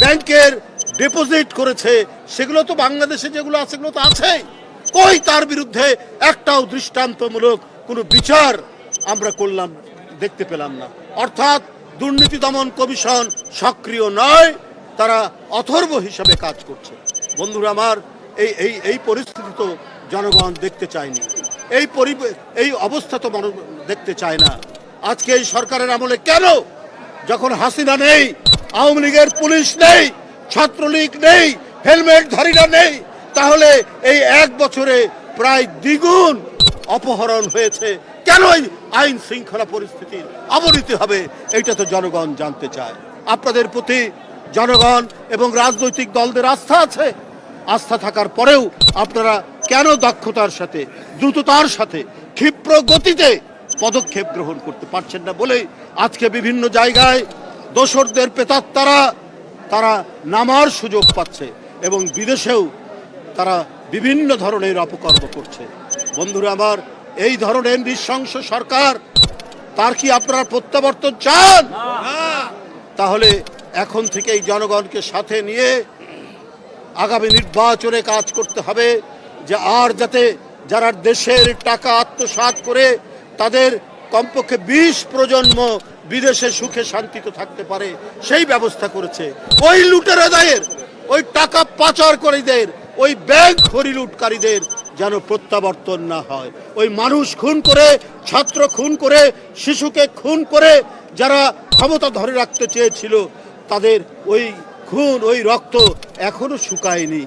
ব্যাংকের ডিপোজিট করেছে। সেগুলো তো বাংলাদেশে যেগুলো আছে, সেগুলো তো আছেই। কই তার বিরুদ্ধে একটাও দৃষ্টান্তমূলক কোনো বিচার আমরা করলাম, দেখতে পেলাম না। অর্থাৎ দুর্নীতি দমন কমিশন সক্রিয় নয়, তারা অথর্ব হিসাবে কাজ করছে। বন্ধুরা আমার, এই এই এই পরিস্থিতি তো জনগণ দেখতে চায়নি। এই পরি, এই অবস্থা তো মানুষ দেখতে চায় না। আজকে এই সরকারের আমলে কেন? যখন হাসিনা নেই আওয়ামী লীগের পুলিশ নেই, ছাত্রলীগ নেই, হেলমেট ধারীরা নেই। তাহলে এই এক বছরে প্রায় দ্বিগুণ অপহরণ হয়েছে। কেন আইন শৃঙ্খলা পরিস্থিতির অবনতি হবে? এটা তো জনগণ জানতে চায়। আপনাদের প্রতি জনগণ এবং রাজনৈতিক দলদের আস্থা আছে। আস্থা থাকার পরেও আপনারা কেন দক্ষতার সাথে, দ্রুততার সাথে, ক্ষিপ্র গতিতে পদক্ষেপ গ্রহণ করতে পারছেন না বলেই আজকে বিভিন্ন জায়গায় দোসরদের পেতাত্তারা তারা নামার সুযোগ পাচ্ছে এবং বিদেশেও তারা বিভিন্ন ধরনের অপকর্ম করছে। বন্ধুরা আমার এই ধরনের নৃশংস সরকার তার কি আপনারা প্রত্যাবর্তন চান? তাহলে এখন থেকেই জনগণকে সাথে নিয়ে আগামী নির্বাচনে কাজ করতে হবে যে আর যাতে যারা দেশের টাকা আত্মসাৎ করে তাদের কমপক্ষে বিশ প্রজন্ম বিদেশে সুখে শান্তিতে থাকতে পারে, সেই ব্যবস্থা করেছে। ওই লুটেরাদের, ওই টাকা পাচার করিদের ওই ব্যাংক হরিলুটকারীদের যেন প্রত্যাবর্তন না হয়। ওই মানুষ খুন করে, ছাত্র খুন করে, শিশুকে খুন করে যারা ক্ষমতা ধরে রাখতে চেয়েছিল, তাদের ওই খুন, ওই রক্ত এখনও শুকায়নি।